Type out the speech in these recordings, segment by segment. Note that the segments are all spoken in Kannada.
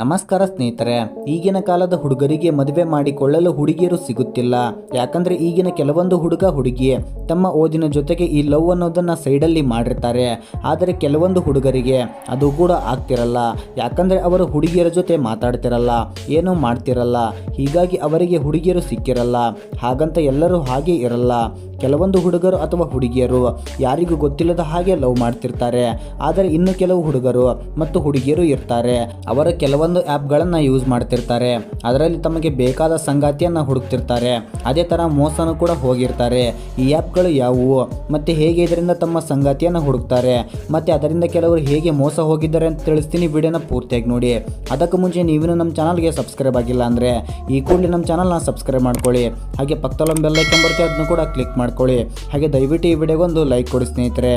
ನಮಸ್ಕಾರ ಸ್ನೇಹಿತರೆ, ಈಗಿನ ಕಾಲದ ಹುಡುಗರಿಗೆ ಮದುವೆ ಮಾಡಿಕೊಳ್ಳಲು ಹುಡುಗಿಯರು ಸಿಗುತ್ತಿಲ್ಲ. ಯಾಕಂದ್ರೆ ಈಗಿನ ಕೆಲವೊಂದು ಹುಡುಗ ಹುಡುಗಿ ತಮ್ಮ ಓದಿನ ಜೊತೆಗೆ ಈ ಲವ್ ಅನ್ನೋದನ್ನ ಸೈಡಲ್ಲಿ ಮಾಡಿರ್ತಾರೆ. ಆದರೆ ಕೆಲವೊಂದು ಹುಡುಗರಿಗೆ ಅದು ಕೂಡ ಆಗ್ತಿರಲ್ಲ. ಯಾಕಂದ್ರೆ ಅವರು ಹುಡುಗಿಯರ ಜೊತೆ ಮಾತಾಡ್ತಿರಲ್ಲ, ಏನೂ ಮಾಡ್ತಿರಲ್ಲ. ಹೀಗಾಗಿ ಅವರಿಗೆ ಹುಡುಗಿಯರು ಸಿಕ್ಕಿರಲ್ಲ. ಹಾಗಂತ ಎಲ್ಲರೂ ಹಾಗೆ ಇರಲ್ಲ. ಕೆಲವೊಂದು ಹುಡುಗರು ಅಥವಾ ಹುಡುಗಿಯರು ಯಾರಿಗೂ ಗೊತ್ತಿಲ್ಲದ ಹಾಗೆ ಲವ್ ಮಾಡ್ತಿರ್ತಾರೆ. ಆದರೆ ಇನ್ನು ಕೆಲವು ಹುಡುಗರು ಮತ್ತು ಹುಡುಗಿಯರು ಇರ್ತಾರೆ. ಅವರ ಕೆಲವೊಂದು ಆ್ಯಪ್ಗಳನ್ನು ಯೂಸ್ ಮಾಡ್ತಿರ್ತಾರೆ. ಅದರಲ್ಲಿ ತಮಗೆ ಬೇಕಾದ ಸಂಗಾತಿಯನ್ನು ಹುಡುಕ್ತಿರ್ತಾರೆ. ಅದೇ ಥರ ಮೋಸನೂ ಕೂಡ ಹೋಗಿರ್ತಾರೆ. ಈ ಆ್ಯಪ್ಗಳು ಯಾವುವು? ಮತ್ತು ಹೇಗೆ ಇದರಿಂದ ತಮ್ಮ ಸಂಗಾತಿಯನ್ನು ಹುಡುಕ್ತಾರೆ? ಮತ್ತು ಅದರಿಂದ ಕೆಲವರು ಹೇಗೆ ಮೋಸ ಹೋಗಿದ್ದಾರೆ ಅಂತ ತಿಳಿಸ್ತೀನಿ ವಿಡಿಯೋನ ಪೂರ್ತಿಯಾಗಿ ನೋಡಿ. ಅದಕ್ಕೂ ಮುಂಚೆ ನೀವೂ ನಮ್ಮ ಚಾನಲ್ಗೆ ಸಬ್ಸ್ಕ್ರೈಬ್ ಆಗಿಲ್ಲ ಅಂದರೆ ಈ ಕೂಡಲೇ ನಮ್ಮ ಚಾನಲ್ನ ಸಬ್ಸ್ಕ್ರೈಬ್ ಮಾಡ್ಕೊಳ್ಳಿ. ಹಾಗೆ ಪಕ್ಕದಲ್ಲೊಂದು ಬೆಲ್ ಐಕನ್ ಬರುತ್ತೆ, ಅದನ್ನು ಕೂಡ ಕ್ಲಿಕ್ ಮಾಡ್ಕೊಳ್ಳಿ. ಹಾಗೆ ದಯವಿಟ್ಟು ಈ ವಿಡಿಯೋಗೊಂದು ಲೈಕ್ ಕೊಡಿ ಸ್ನೇಹಿತರೆ.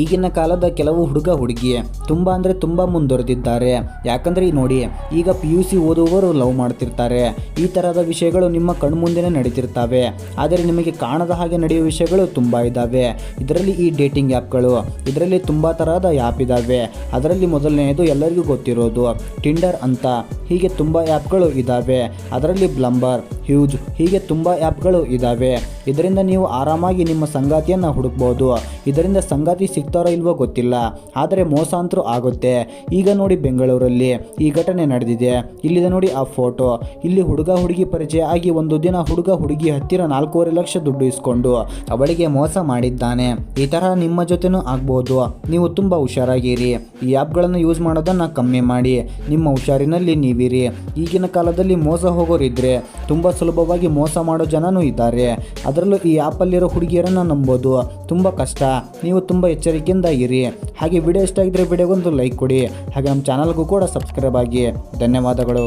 ಈಗಿನ ಕಾಲದ ಕೆಲವು ಹುಡುಗ ಹುಡುಗಿ ತುಂಬ ಅಂದರೆ ತುಂಬ ಮುಂದುವರೆದಿದ್ದಾರೆ. ಯಾಕಂದರೆ ಈ ನೋಡಿ, ಈಗ ಪಿ ಯು ಸಿ ಓದುವವರು ಲವ್ ಮಾಡ್ತಿರ್ತಾರೆ. ಈ ಥರದ ವಿಷಯಗಳು ನಿಮ್ಮ ಕಣ್ಮುಂದೆನೇ ನಡೀತಿರ್ತವೆ. ಆದರೆ ನಿಮಗೆ ಕಾಣದ ಹಾಗೆ ನಡೆಯುವ ವಿಷಯಗಳು ತುಂಬ ಇದ್ದಾವೆ ಇದರಲ್ಲಿ ಈ ಡೇಟಿಂಗ್ ಆ್ಯಪ್ಗಳು ಇದರಲ್ಲಿ ತುಂಬ ಥರದ ಆ್ಯಪ್ ಇದ್ದಾವೆ ಅದರಲ್ಲಿ ಮೊದಲನೆಯದು ಎಲ್ಲರಿಗೂ ಗೊತ್ತಿರೋದು ಟಿಂಡರ್ ಅಂತ. ಹೀಗೆ ತುಂಬ ಆ್ಯಪ್ಗಳು ಇದ್ದಾವೆ ಅದರಲ್ಲಿ ಬ್ಲಂಬರ್ ಹ್ಯೂಜ್. ಹೀಗೆ ತುಂಬ ಆ್ಯಪ್ಗಳು ಇದ್ದಾವೆ ಇದರಿಂದ ನೀವು ಆರಾಮಾಗಿ ನಿಮ್ಮ ಸಂಗಾತಿಯನ್ನು ಹುಡುಕ್ಬೋದು. ಇದರಿಂದ ಸಂಗಾತಿ ಸಿಗ್ತಾರೋ ಇಲ್ವೋ ಗೊತ್ತಿಲ್ಲ. ಆದರೆ ಮೋಸ ಅಂತರೂ ಆಗುತ್ತೆ. ಈಗ ನೋಡಿ ಬೆಂಗಳೂರಲ್ಲಿ ಈ ಘಟನೆ ನಡೆದಿದೆ. ಇಲ್ಲಿದೆ ನೋಡಿ ಆ ಫೋಟೋ. ಇಲ್ಲಿ ಹುಡುಗ ಹುಡುಗಿ ಪರಿಚಯ ಆಗಿ ಒಂದು ದಿನ ಹುಡುಗ ಹುಡುಗಿ ಹತ್ತಿರ ನಾಲ್ಕೂವರೆ ಲಕ್ಷ ದುಡ್ಡು ಇಸ್ಕೊಂಡು ಅವಳಿಗೆ ಮೋಸ ಮಾಡಿದ್ದಾನೆ. ಈ ತರಹ ನಿಮ್ಮ ಜೊತೆನೂ ಆಗ್ಬೋದು. ನೀವು ತುಂಬ ಹುಷಾರಾಗಿರಿ. ಈ ಆ್ಯಪ್ಗಳನ್ನು ಯೂಸ್ ಮಾಡೋದನ್ನು ಕಮ್ಮಿ ಮಾಡಿ. ನಿಮ್ಮ ಹುಷಾರಿನಲ್ಲಿ ನೀವಿರಿ. ಈಗಿನ ಕಾಲದಲ್ಲಿ ಮೋಸ ಹೋಗೋರಿದ್ರೆ ತುಂಬ ಸುಲಭವಾಗಿ ಮೋಸ ಮಾಡೋ ಜನನೂ ಇದ್ದಾರೆ. ಅದರಲ್ಲೂ ಈ ಆ್ಯಪಲ್ಲಿರೋ ಹುಡುಗಿಯರನ್ನು ನಂಬೋದು. ತುಂಬ ಕಷ್ಟ. ನೀವು ತುಂಬ ಎಚ್ಚರಿಕೆಯಿಂದ ಇರಿ. ಹಾಗೆ ವಿಡಿಯೋ ಇಷ್ಟ ಆಗಿದ್ರೆ ವಿಡಿಯೋಗೊಂದು ಲೈಕ್ ಕೊಡಿ. ಹಾಗೆ ನಮ್ಮ ಚಾನಲ್ಗೂ ಕೂಡ ಸಬ್ಸ್ಕ್ರೈಬ್ ಆಗಿ. ಧನ್ಯವಾದಗಳು.